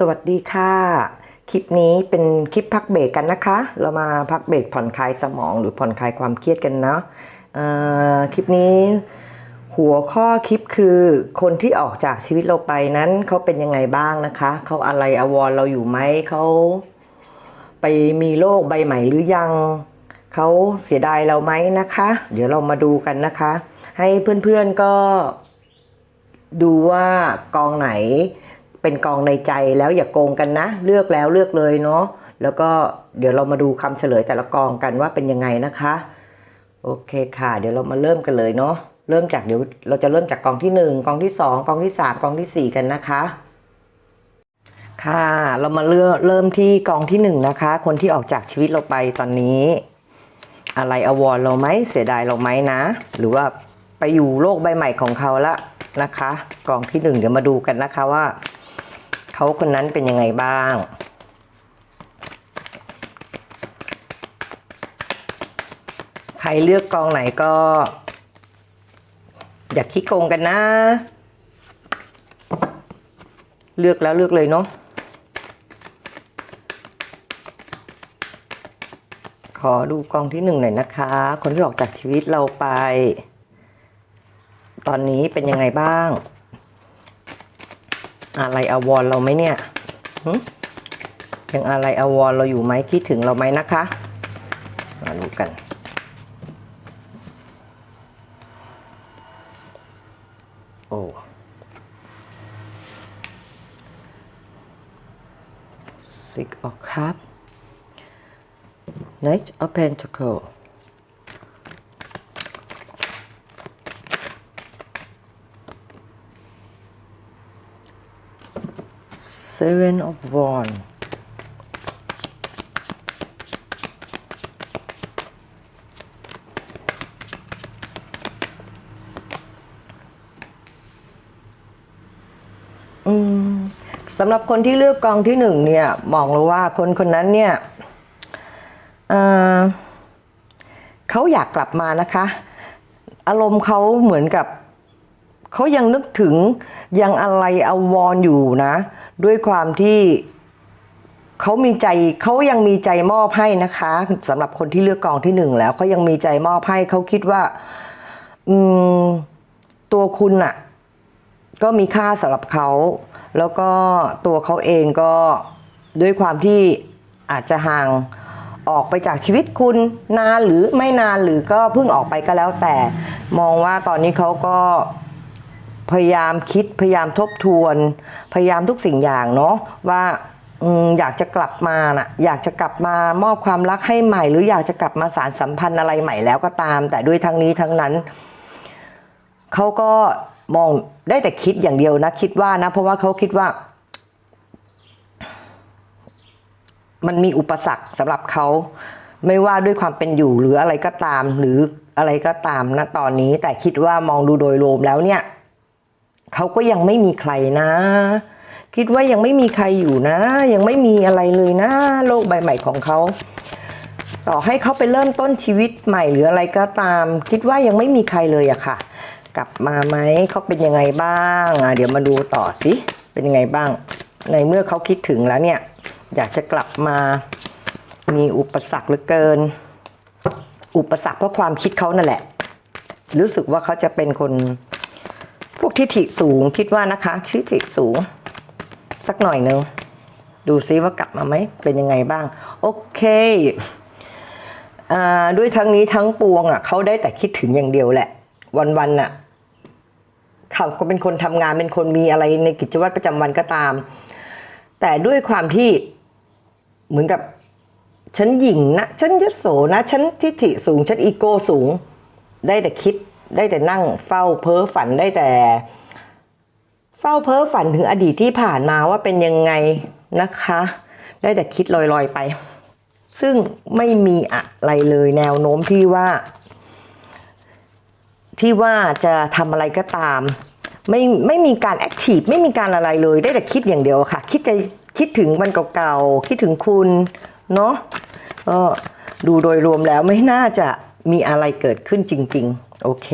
สวัสดีค่ะ คลิปนี้เป็นคลิปพักเบรกกันนะคะ เรามาพักเบรกผ่อนคลายสมองหรือผ่อนคลายความเครียดกันเนาะคลิปนี้หัวข้อคลิปคือคนที่ออกจากชีวิตเราไปนั้นเขาเป็นยังไงบ้างนะคะ เขาอะไรอาวรณ์เราอยู่ไหมเขาไปมีโรคใบใหม่หรือยังเขาเสียดายเราไหมนะคะ เดี๋ยวเรามาดูกันนะคะ ให้เพื่อนๆก็ดูว่ากองไหน เป็นกองในใจแล้วอย่าโกงกันนะ เลือกแล้วเลือกเลยเนาะแล้วก็เดี๋ยวเรามาดูคำเฉลยแต่ละกองกันว่าเป็นยังไงนะคะ โอเคค่ะ เดี๋ยวเรามาเริ่มกันเลยเนาะเริ่มจากเดี๋ยวเราจะเริ่มจากกองที่หนึ่งกองที่สองกองที่สามกองที่สี่กันนะคะ ค่ะ เรามาเริ่มเริ่มที่กองที่หนึ่งนะคะ คนที่ออกจากชีวิตเราไปตอนนี้ อะไรอวอร์เราไหมเสียดายเราไหมนะ หรือว่าไปอยู่โลกใบใหม่ของเขาละนะคะ กองที่หนึ่งเดี๋ยวมาดูกันนะคะว่า เขาคนนั้นเป็นยังไงบ้าง ใครเลือกกองไหนก็ อย่าคิดโกงกันนะ เลือกแล้วเลือกเลยเนาะขอดูกองที่หนึ่งหน่อยนะคะ คนที่ออกจากชีวิตเราไป ตอนนี้เป็นยังไงบ้าง อะไรอาวรเราไหมเนี่ยยังอะไรอาวรเราอยู่ไหมคิดถึงเราไหมนะคะมาดูกัน โอ้สิกออกครับ Knight of Pentacle Seven of Wands อืมสำหรับคนที่เลือกกองที่หนึ่งเนี่ยมองเลยว่าคนคนนั้นเนี่ยเอ่อเขาอยากกลับมานะคะ อารมณ์เขาเหมือนกับ เขายังนึกถึงยังอะไรอาวรณ์อยู่นะ ด้วยความที่เขามีใจเขายังมีใจมอบให้นะคะสำหรับคนที่เลือกกองที่หนึ่งแล้วเขายังมีใจมอบให้เขาคิดว่า อืม ตัวคุณอะก็มีค่าสำหรับเขา แล้วก็ตัวเขาเองก็ด้วยความที่อาจจะห่างออกไปจากชีวิตคุณนานหรือไม่นานหรือก็เพิ่งออกไปก็แล้วแต่ มองว่าตอนนี้เขาก็ พยายามคิดพยายามทบทวน พยายามทุกสิ่งอย่างเนาะว่าอยากจะกลับมาน่ะอยากจะกลับมามอบความรักให้ใหม่ หรืออยากจะกลับมาสารสัมพันธ์อะไรใหม่แล้วก็ตาม แต่ด้วยทั้งนี้ทั้งนั้นเขาก็มองได้แต่คิดอย่างเดียวนะ คิดว่านะ เพราะว่าเขาคิดว่า มันมีอุปสรรคสำหรับเขาไม่ว่าด้วยความเป็นอยู่หรืออะไรก็ตาม หรืออะไรก็ตามนะตอนนี้ แต่คิดว่ามองดูโดยรวมแล้วเนี่ย เขาก็ยังไม่มีใครนะ คิดว่ายังไม่มีใครอยู่นะ ยังไม่มีอะไรเลยนะ โลกใบใหม่ของเขาต่อให้เขาไปเริ่มต้นชีวิตใหม่หรืออะไรก็ตาม คิดว่ายังไม่มีใครเลยอะค่ะ กลับมาไหมเขาเป็นยังไงบ้างอะเดี๋ยวมาดูต่อสิเป็นยังไงบ้าง ในเมื่อเขาคิดถึงแล้วเนี่ย อยากจะกลับมามีอุปสรรคเหลือเกิน อุปสรรคเพราะความคิดเขานั่นแหละ รู้สึกว่าเขาจะเป็นคน วกทิฐิสูงคิดว่านะคะทิฐิสูง สักหน่อยหนึงดูซิว่ากลับมาไหมเป็นยังไงบ้าง โอเคอด้วยทั้งนี้ทั้งปวงอะเขาได้แต่คิดถึงอย่างเดียวแหละ วันๆน่ะเขาก็เป็นคนทำงานเป็นคนมีอะไรในกิจวัตรประจำวันก็ตาม แต่ด้วยความที่เหมือนกับฉันหยิ่งนะ ฉันยศโสนะ ฉันทิฐิสูง ฉันอีโก้สูง ได้แต่คิด ได้แต่นั่งเฝ้าเพ้อฝันได้แต่ เฝ้าเพ้อฝันถึงอดีตที่ผ่านมาว่าเป็นยังไงนะคะ ได้แต่คิดลอยๆไป ซึ่งไม่มีอะไรเลยแนวโน้มที่ว่า ที่ว่าจะทำอะไรก็ตาม ไม่ไม่มีการแอคทีฟไม่มีการอะไรเลย ได้แต่คิดอย่างเดียวค่ะ คิดจะคิดถึงวันเก่าๆคิดถึงคุณเนาะก็ดูโดยรวมแล้วไม่น่าจะ มีอะไรเกิดขึ้นจริง ๆ โอเค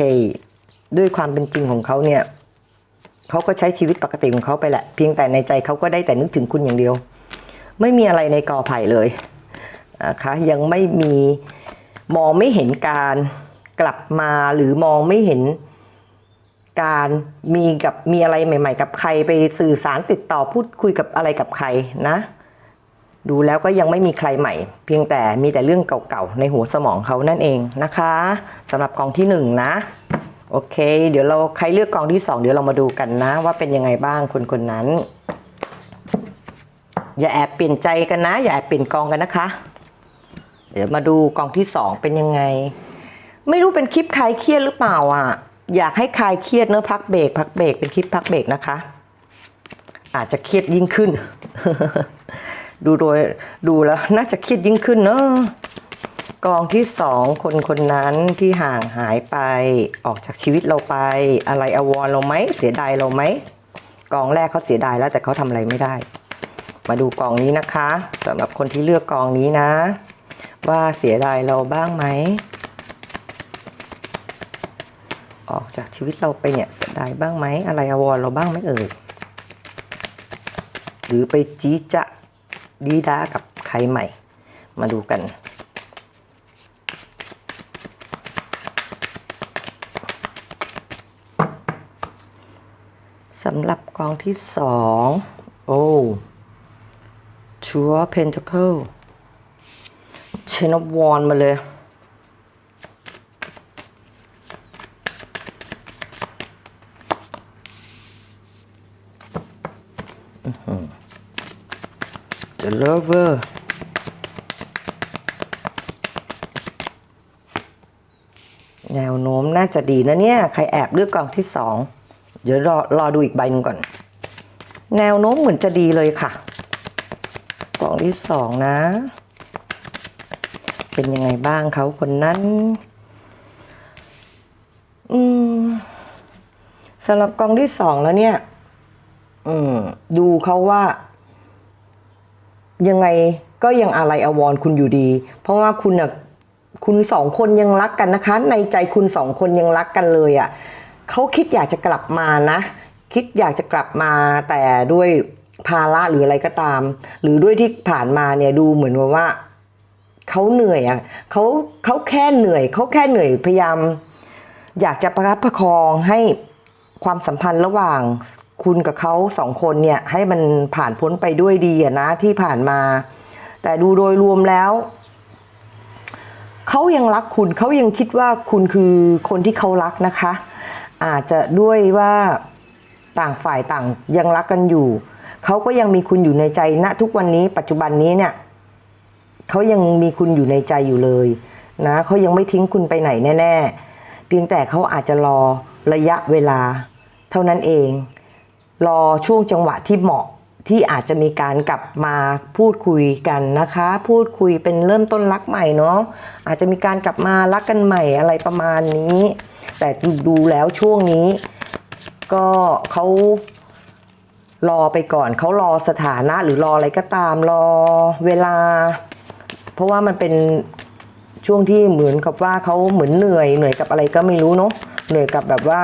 ด้วยความเป็นจริงของเขาเนี่ยเขาก็ใช้ชีวิตปกติของเขาไปแหละ เพียงแต่ในใจเขาก็ได้แต่นึกถึงคุณอย่างเดียว ไม่มีอะไรในกอไผ่เลยนะคะยังไม่มีมองไม่เห็นการกลับมาหรือมองไม่เห็นการมีกับมีอะไรใหม่ ๆ กับใครไปสื่อสารติดต่อพูดคุยกับอะไรกับใครนะ ดูแล้วก็ยังไม่มีใครใหม่ เพียงแต่มีแต่เรื่องเก่าๆ ในหัวสมองเขานั่นเองนะคะสำหรับกองที่หนึ่งนะ โอเค เดี๋ยวเราใครเลือกกองที่สองเดี๋ยวเรามาดูกันนะ ว่าเป็นยังไงบ้างคนคนนั้น อย่าแอบเปลี่ยนใจกันนะ อย่าแอบเปลี่ยนกองกันนะคะ เดี๋ยวมาดูกองที่สองเป็นยังไง ไม่รู้เป็นคลิปคลายเครียดหรือเปล่าอะ อยากให้คลายเครียดเนื้อพักเบรกพักเบรกเป็นคลิปพักเบรกนะคะ อาจจะเครียดยิ่งขึ้น ดูโดยดูแล้วน่าจะครียดยิ่งขึ้นเนอะกองที่สองคนคนนั้นที่ห่างหายไปออกจากชีวิตเราไป อะไรอววรเราไหมเสียดายเราไหมกองแรกเขาเสียดายแล้วแต่เขาทำอะไรไม่ได้ มาดูกองนี้นะคะสำหรับคนที่เลือกกองนี้นะ ว่าเสียดายเราบ้างไหมออกจากชีวิตเราไปเนี่ยเสียดายบ้างไหมอะไรอววรเราบ้างไหมเอ่ยหรือไปจี้จะ ดีด้ากับใครใหม่ มาดูกัน สำหรับกองที่สองโอ้ชัวเพนท c เคิลเชนวอนมาเลย Lover แนวโน้มน่าจะดีนะเนี่ย ใครแอบเลือกกองที่สอง เดี๋ยวรอรอดูอีกใบหนึงก่อน แนวโน้มเหมือนจะดีเลยค่ะกองที่สองนะ เป็นยังไงบ้างเขาคนนั้น อืมสำหรับกองที่สองแล้วเนี่ย อืม ดูเขาว่า ยังไงก็ยังอะไรอาวรณ์คุณอยู่ดี เพราะว่าคุณน่ะคุณสองคนยังรักกันนะคะ ในใจคุณสองคนยังรักกันเลยอะ่ะเขาคิดอยากจะกลับมานะ คิดอยากจะกลับมาแต่ด้วยภาระหรืออะไรก็ตาม หรือด้วยที่ผ่านมาเนี่ยดูเหมือนกับว่าเขาเหนื่อยอะ่ะเขาเขาแค่เหนื่อยเขาแค่เหนื่อยพยายาม อยากจะประคับประคองให้ความสัมพันธ์ระหว่าง คุณกับเขาสองคนเนี่ยให้มันผ่านพ้นไปด้วยดีนะที่ผ่านมา แต่ดูโดยรวมแล้วเขายังรักคุณเขายังคิดว่าคุณคือคนที่เขารักนะคะ อาจจะด้วยว่าต่างฝ่ายต่างยังรักกันอยู่เขาก็ยังมีคุณอยู่ในใจณทุกวันนี้ปัจจุบันนี้เนี่ยเขายังมีคุณอยู่ในใจอยู่เลยนะเขายังไม่ทิ้งคุณไปไหนแน่ ๆ เพียงแต่เขาอาจจะรอระยะเวลา เท่านั้นเอง รอช่วงจังหวะที่เหมาะที่อาจจะมีการกลับมาพูดคุยกันนะคะ พูดคุยเป็นเริ่มต้นรักใหม่เนาะอาจจะมีการกลับมารักกันใหม่อะไรประมาณนี้ แต่ดูแล้วช่วงนี้ ก็เขารอไปก่อนเขารอสถานะหรือรออะไรก็ตามรอเวลา เพราะว่ามันเป็นช่วงที่เหมือนกับว่าเขาเหมือนเหนื่อยเหนื่อยกับอะไรก็ไม่รู้เนาะเหนื่อยกับแบบว่า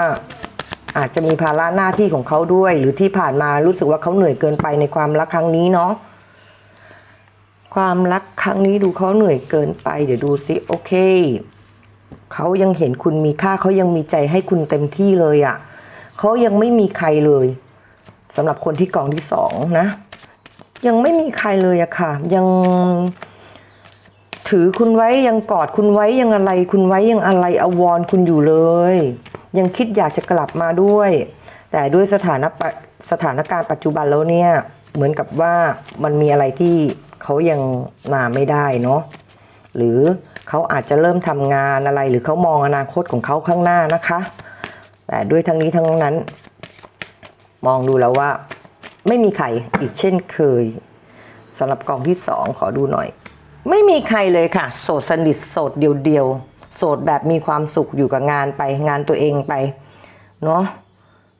อาจจะมีภาระหน้าที่ของเขาด้วย หรือที่ผ่านมารู้สึกว่าเขาเหนื่อยเกินไปในความรักครั้งนี้เนาะความรักครั้งนี้ดูเขาเหนื่อยเกินไป เดี๋ยวดูซิโอเคเขายังเห็นคุณมีค่าเขายังมีใจให้คุณเต็มที่เลยอะ่ะเขายังไม่มีใครเลยสำหรับคนที่กองที่สองนะ ยังไม่มีใครเลยอะค่ะ ยังถือคุณไว้ยังกอดคุณไว้ยังอะไร คุณไว้ยังอะไรอววรคุณอยู่เลย ยังคิดอยากจะกลับมาด้วย แต่ด้วยสถานะสถานการณ์ปัจจุบันแล้วเนี่ย เหมือนกับว่ามันมีอะไรที่เขายังมาไม่ได้เนาะหรือเขาอาจจะเริ่มทำงานอะไร หรือเขามองอนาคตของเขาข้างหน้านะคะ แต่ด้วยทั้งนี้ทั้งนั้น มองดูแล้วว่า ไม่มีใครอีกเช่นเคยสำหรับกองที่สองขอดูหน่อย ไม่มีใครเลยค่ะ โสดสนิทโสดเดียวๆ โสดแบบมีความสุขอยู่กับงานไปงานตัวเองไปเนาะ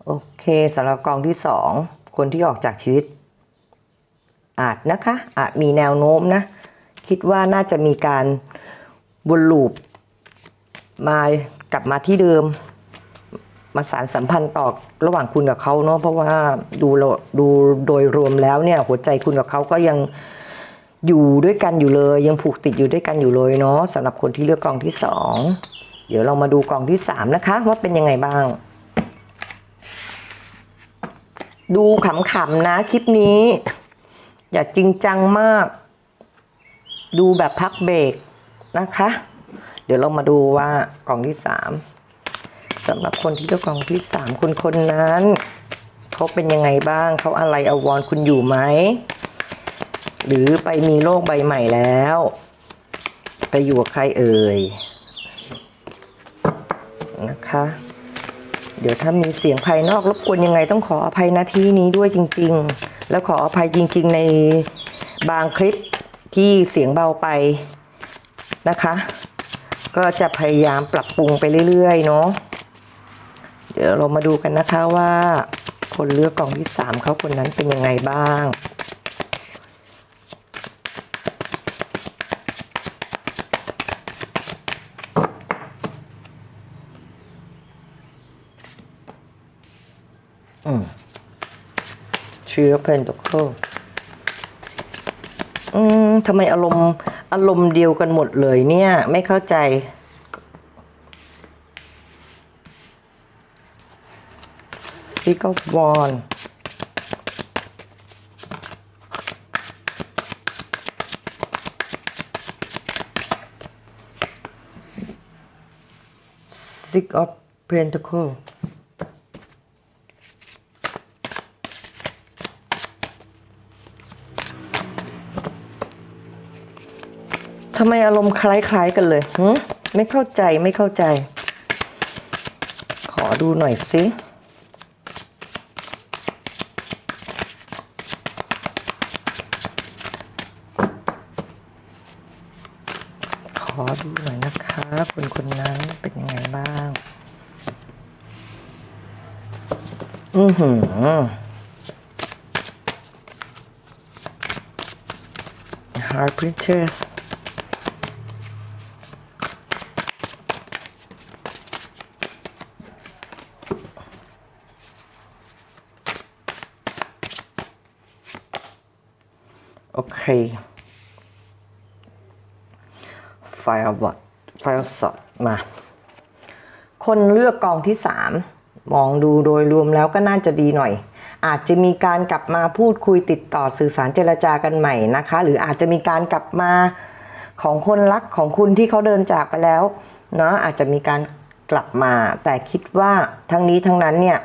โอเคสำหรับกองที่สองคนที่ออกจากชีวิต อาจนะคะ อาจมีแนวโน้มนะ คิดว่าน่าจะมีการวนลูปมากลับมาที่เดิม มาสารสัมพันธ์ต่อระหว่างคุณกับเขาเนาะเพราะว่าดูดูโดยรวมแล้วเนี่ยหัวใจคุณกับเขาก็ยัง อยู่ด้วยกันอยู่เลย ยังผูกติดอยู่ด้วยกันอยู่เลยเนาะสำหรับคนที่เลือกกองที่สองเดี๋ยวเรามาดูกองที่สามนะคะ ว่าเป็นยังไงบ้าง ดูขำๆนะคลิปนี้ อย่าจริงจังมาก ดูแบบพักเบรกนะคะ เดี๋ยวเรามาดูว่ากล่องที่สามสำหรับคนที่เลือกกล่องที่สามคนคนนั้นเขาเป็นยังไงบ้างเขาอะไรอาวรคุณอยู่ไหม หรือไปมีโลกใบใหม่แล้ว ไปอยู่กับใครเอ่ยนะคะ เดี๋ยวถ้ามีเสียงภายนอกรบกวนยังไงต้องขออภัยหน้าที่นี้ด้วยจริง ๆ แล้วขออภัยจริง ๆ ในบางคลิปที่เสียงเบาไปนะคะ ก็จะพยายามปรับปรุงไปเรื่อยๆเนาะเดี๋ยวเรามาดูกันนะคะว่า คนเลือกกล่องที่สามเขาคนนั้นเป็นยังไงบ้าง ชื้อเพนตเคิลอืมทำไมอารมณ์อารมณ์เดียวกันหมดเลยเนี่ย ไม่เข้าใจ ซิกอฟวอนซิกออฟเพนตเคิล ทำไมอารมณ์คล้ายๆกันเลยหึไม่เข้าใจไม่เข้าใจ ขอดูหน่อยสิขอดูหน่อยนะคะคนคนนั้นเป็นยังไงบ้าง อือหือ Hard Princess โอเคไฟล์บอทไฟล์สดมา คนเลือกกองที่สามมองดูโดยรวมแล้วก็น่าจะดีหน่อย อาจจะมีการกลับมาพูดคุยติดต่อสื่อสารเจรจากันใหม่นะคะ หรืออาจจะมีการกลับมาของคนรักของคุณที่เขาเดินจากไปแล้วเนาะอาจจะมีการกลับมา แต่คิดว่าทั้งนี้ทั้งนั้นเนี่ย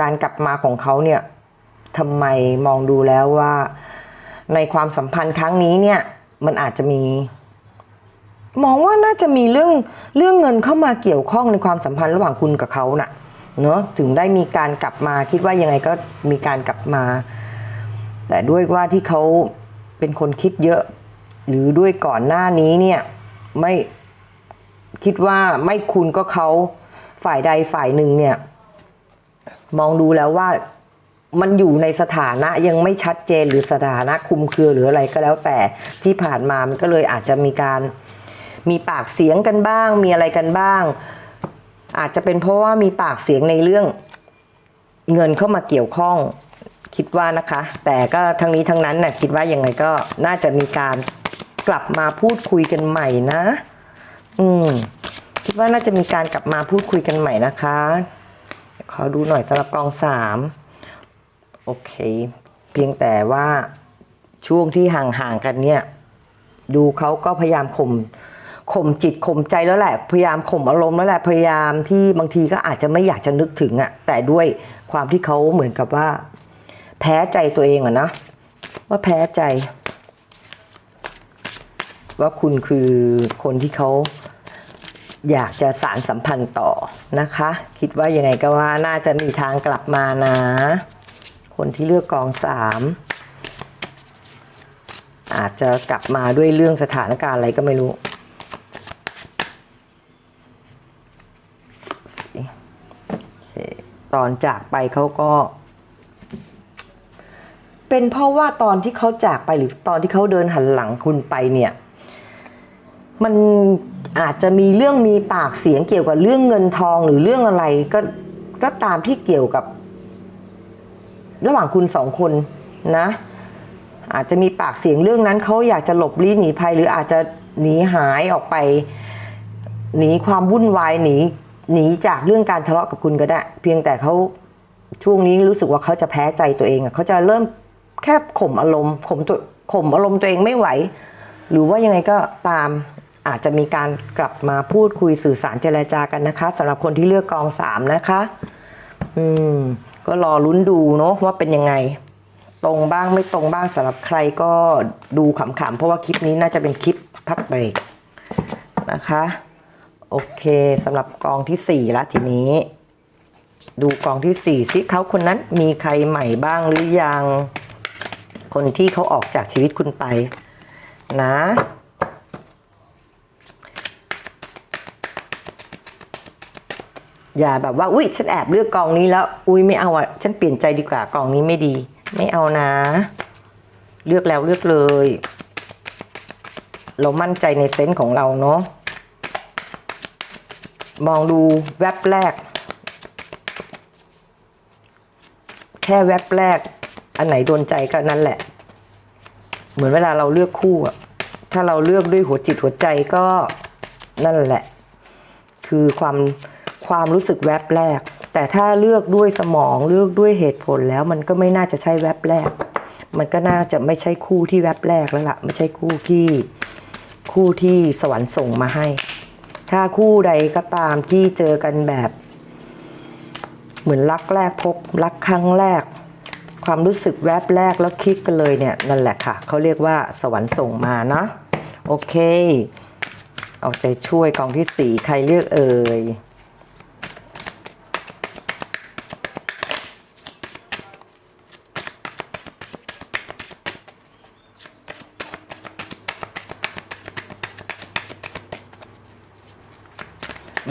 การกลับมาของเขาเนี่ยทำไมมองดูแล้วว่า ในความสัมพันธ์ครั้งนี้เนี่ยมันอาจจะมี มองว่าน่าจะมีเรื่องเรื่องเงินเข้ามาเกี่ยวข้องในความสัมพันธ์ระหว่างคุณกับเขาน่ะเนอะถึงได้มีการกลับมาคิดว่ายังไงก็มีการกลับมา แต่ด้วยว่าที่เขาเป็นคนคิดเยอะ หรือด้วยก่อนหน้านี้เนี่ยไม่คิดว่าไม่คุณก็เขาฝ่ายใดฝ่ายหนึ่งเนี่ย มองดูแล้วว่า มันอยู่ในสถานะยังไม่ชัดเจนหรือสถานะคุมเครือหรืออะไรก็แล้วแต่ที่ผ่านมามันก็เลยอาจจะมีการมีปากเสียงกันบ้าง มีอะไรกันบ้าง อาจจะเป็นเพราะว่ามีปากเสียงในเรื่องเงินเข้ามาเกี่ยวข้องคิดว่านะคะ แต่ก็ทั้งนี้ทั้งนั้นน่ะคิดว่ายังไงก็น่าจะมีการกลับมาพูดคุยกันใหม่นะ อืมคิดว่าน่าจะมีการกลับมาพูดคุยกันใหม่นะคะขอดูหน่อยสำหรับกองสาม โอเค เพียงแต่ว่าช่วงที่ห่างๆกันเนี่ย ดูเขาก็พยายามข่มข่มจิตข่มใจแล้วแหละ พยายามข่มอารมณ์แล้วแหละพยายามที่บางทีก็อาจจะไม่อยากจะนึกถึงอะ่ะ แต่ด้วยความที่เขาเหมือนกับว่า แพ้ใจตัวเองอะนะว่าแพ้ใจ ว่าคุณคือคนที่เขาอยากจะสารสัมพันธ์ต่อนะคะ คิดว่ายังไงก็ว่าน่าจะมีทางกลับมานะ คนที่เลือกกองสามอาจจะกลับมาด้วยเรื่องสถานการณ์อะไรก็ไม่รู้ ตอนจากไปเขาก็ เป็นเพราะว่าตอนที่เขาจากไปหรือตอนที่เขาเดินหันหลังคุณไปเนี่ย มันอาจจะมีเรื่องมีปากเสียงเกี่ยวกับเรื่องเงินทองหรือเรื่องอะไรก็ก็ตามที่เกี่ยวกับ ระหว่างคุณสองคนนะ อาจจะมีปากเสียงเรื่องนั้นเขาอยากจะหลบลี้หนีภัยหรืออาจจะหนีหายออกไป หนีความวุ่นวายหนีหนีจากเรื่องการทะเลาะกับคุณก็ได้ เพียงแต่เขาช่วงนี้รู้สึกว่าเขาจะแพ้ใจตัวเองเขาจะเริ่มแค่ข่มอารมณ์ข่มตัวข่มอารมณ์ตัวเองไม่ไหว หรือว่ายังไงก็ตามอาจจะมีการกลับมาพูดคุยสื่อสารเจรจากันนะคะสำหรับคนที่เลือกกองสามนะคะ อืม ก็รอลุ้นดูเนาะว่าเป็นยังไง ตรงบ้างไม่ตรงบ้างสำหรับใครก็ดูขำๆ เพราะว่าคลิปนี้น่าจะเป็นคลิปพักเบรกนะคะ โอเคสำหรับกองที่สี่ละทีนี้ ดูกองที่สี่สิเขาคนนั้นมีใครใหม่บ้างหรือยัง คนที่เขาออกจากชีวิตคุณไป นะ อย่าแบบว่าอุ้ยฉันแอบเลือกกองนี้แล้ว อุ้ยไม่เอาอะฉันเปลี่ยนใจดีกว่ากองนี้ไม่ดี ไม่เอานะ เลือกแล้วเลือกเลย เรามั่นใจในเซนส์ของเราเนาะมองดูแวบแรก แค่แวบแรก อันไหนโดนใจก็นั่นแหละ เหมือนเวลาเราเลือกคู่อะถ้าเราเลือกด้วยหัวจิตหัวใจก็นั่นแหละ คือความ ความรู้สึกแวบแรก แต่ถ้าเลือกด้วยสมองเลือกด้วยเหตุผลแล้วมันก็ไม่น่าจะใช่แวบแรก มันก็น่าจะไม่ใช่คู่ที่แวบแรกแล้วล่ะ ไม่ใช่คู่ที่คู่ที่สวรรค์ส่งมาให้ ถ้าคู่ใดก็ตามที่เจอกันแบบ เหมือนรักแรกพบรักครั้งแรก ความรู้สึกแวบแรกแล้วคลิกกันเลยเนี่ยนั่นแหละค่ะเขาเรียกว่าสวรรค์ส่งมานะโอเค เอาใจช่วยกองที่สี่ใครเลือกเอ่ย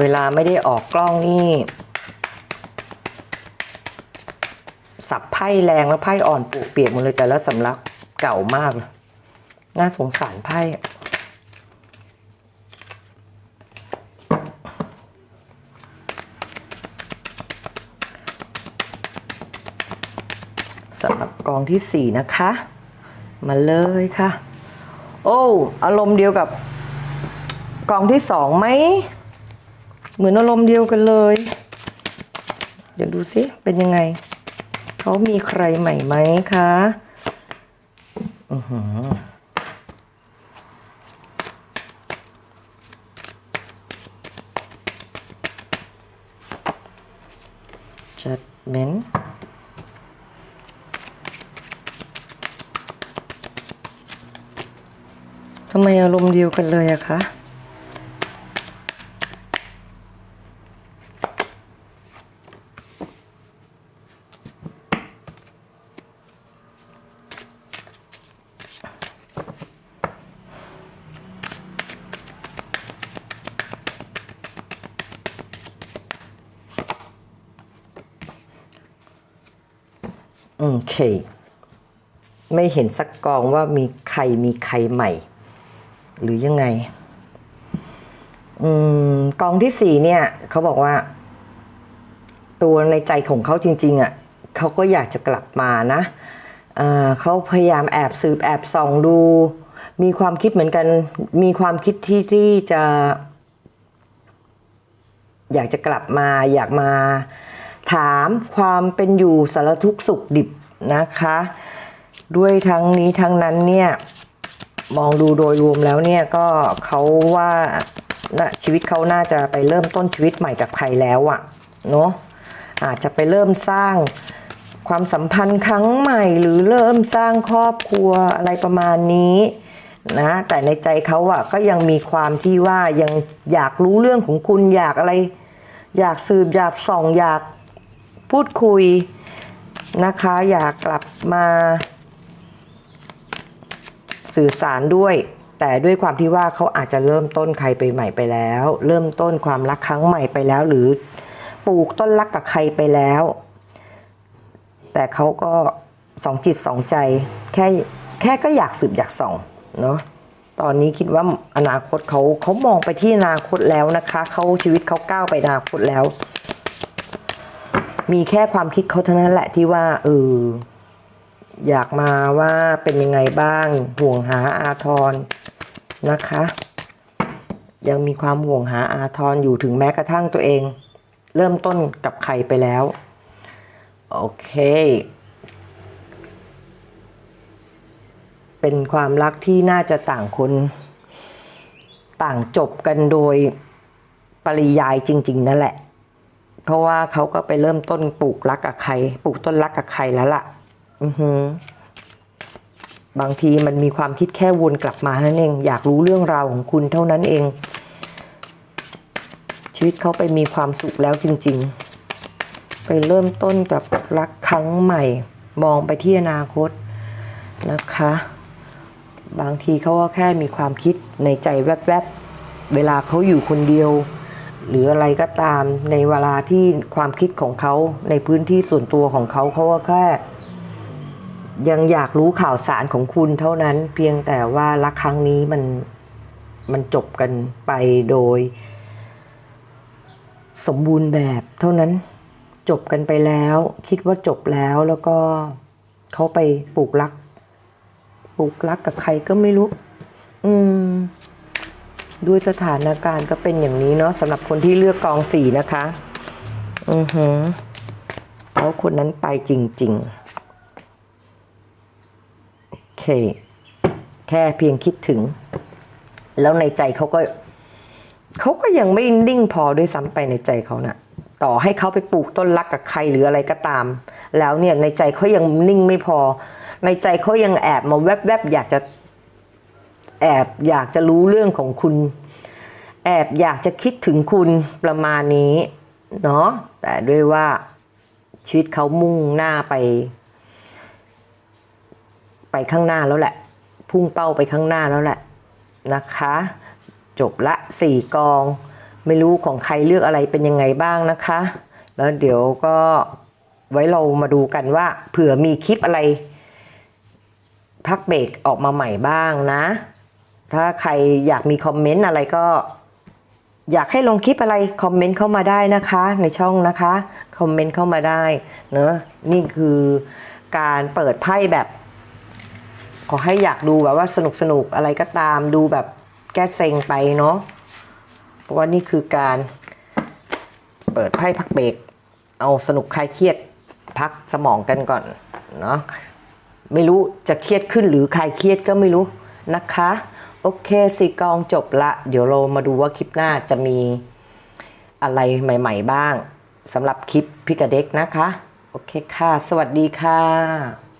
เวลาไม่ได้ออกกล้องนี่ สับไพ่แรงแล้วไพ่อ่อนปวกเปียกหมดเลยแต่ละสำลักเก่ามากเลยน่าสงสารไพ่สำหรับกองที่สี่นะคะ มาเลยค่ะ โอ้ อารมณ์เดียวกับกองที่สองไหม เหมือนอารมณ์เดียวกันเลย เดี๋ยวดูสิเป็นยังไง เขามีใครใหม่ไหมคะอือหือ judgment ทำไมอารมณ์เดียวกันเลยอะคะ โอเคไม่เห็นสักกองว่ามีใครมีใครใหม่ หรือยังไงอืมกองที่สี่เนี่ย เขาบอกว่า ตัวในใจของเขาจริง ๆอะเขาก็อยากจะกลับมานะเขาพยายามแอบสืบแอบส่องดู มีความคิดเหมือนกัน มีความคิดที่ที่จะ อยากจะกลับมา อยากมา ถามความเป็นอยู่สารทุกข์สุขดิบ นะคะ ด้วยทั้งนี้ทั้งนั้นเนี่ยมองดูโดยรวมแล้วเนี่ยก็เขาว่านะชีวิตเขาน่าจะไปเริ่มต้นชีวิตใหม่กับใครแล้วอะเนาะอาจจะไปเริ่มสร้างความสัมพันธ์ครั้งใหม่ หรือเริ่มสร้างครอบครัวอะไรประมาณนี้นะแต่ในใจเขาอะก็ยังมีความที่ว่ายังอยากรู้เรื่องของคุณอยากอะไร อยากสืบอยากส่องอยากพูดคุย นะคะ อยากกลับมา สื่อสารด้วย แต่ด้วยความที่ว่าเขาอาจจะเริ่มต้นใครไปใหม่ไปแล้ว เริ่มต้นความรักครั้งใหม่ไปแล้ว หรือปลูกต้นรักกับใครไปแล้ว แต่เขาก็สองจิตสองใจ แค่แค่ก็อยากสืบอยากส่องเนาะตอนนี้คิดว่าอนาคตเขาเขามองไปที่อนาคตแล้วนะคะเขาชีวิตเขาก้าวไปอนาคตแล้ว มีแค่ความคิดเขาเท่านั้นแหละที่ว่าเอออยากมาว่าเป็นยังไงบ้าง ห่วงหาอาทรนะคะ ยังมีความห่วงหาอาทรอยู่ถึงแม้กระทั่งตัวเอง เริ่มต้นกับใครไปแล้ว โอเค เป็นความรักที่น่าจะต่างคนต่างจบกันโดยปริยายจริง ๆ นั่นแหละ เพราะว่าเขาก็ไปเริ่มต้นปลูกรักกับใคร ปลูกต้นรักกับใครแล้วล่ะ อือหือบางทีมันมีความคิดแค่วนกลับมานั่นเอง อยากรู้เรื่องราวของคุณเท่านั้นเอง ชีวิตเขาไปมีความสุขแล้วจริง ๆ ไปเริ่มต้นกับรักครั้งใหม่ มองไปที่อนาคตนะคะ บางทีเขาก็แค่มีความคิดในใจแวบๆเวลาเขาอยู่คนเดียว หรืออะไรก็ตามในเวลาที่ความคิดของเขาในพื้นที่ส่วนตัวของเขาเขาก็แค่ยังอยากรู้ข่าวสารของคุณเท่านั้น เพียงแต่ว่ารักครั้งนี้มันมันจบกันไปโดย สมบูรณ์แบบเท่านั้นจบกันไปแล้ว คิดว่าจบแล้วแล้วก็เขาไปปลูกรัก ปลูกรักกับใครก็ไม่รู้ อืม ด้วยสถานการณ์ก็เป็นอย่างนี้เนาะสำหรับคนที่เลือกกองสีนะคะ อือหือแล้วคนนั้นไปจริง ๆ โอเค แค่เพียงคิดถึง แล้วในใจเขาก็เขาก็ยังไม่นิ่งพอด้วยซ้ำไปในใจเขานะ่ะ ต่อให้เขาไปปลูกต้นรักกับใครหรืออะไรก็ตาม แล้วเนี่ยในใจเขายังนิ่งไม่พอ ในใจเขายังแอบมาแวบๆอยากจะ แอบอยากจะรู้เรื่องของคุณ แอบอยากจะคิดถึงคุณประมาณนี้เนาะแต่ด้วยว่าชีวิตเขามุ่งหน้าไป ไปข้างหน้าแล้วแหละ พุ่งเป้าไปข้างหน้าแล้วแหละนะคะ จบละสี่กอง ไม่รู้ของใครเลือกอะไรเป็นยังไงบ้างนะคะ แล้วเดี๋ยวก็ไว้เรามาดูกันว่า เผื่อมีคลิปอะไร พักเบรกออกมาใหม่บ้างนะ ถ้าใครอยากมีคอมเมนต์อะไรก็ อยากให้ลงคลิปอะไรคอมเมนต์เข้ามาได้นะคะ ในช่องนะคะคอมเมนต์เข้ามาได้เนอะนี่คือการเปิดไพ่แบบ ขอให้อยากดูแบบว่าสนุกสนุกอะไรก็ตามดูแบบแก้เซ็งไปเนาะเพราะว่านี่คือการเปิดไพ่พักเบรกเอาสนุกคลายเครียดพักสมองกันก่อนเนาะไม่รู้จะเครียดขึ้นหรือคลายเครียดก็ไม่รู้นะคะ โอเคสี่กองจบละ เดี๋ยวเรามาดูว่าคลิปหน้าจะมีอะไรใหม่ ๆ บ้างสำหรับคลิปพิกาเด็กนะคะ โอเคค่ะ สวัสดีค่ะ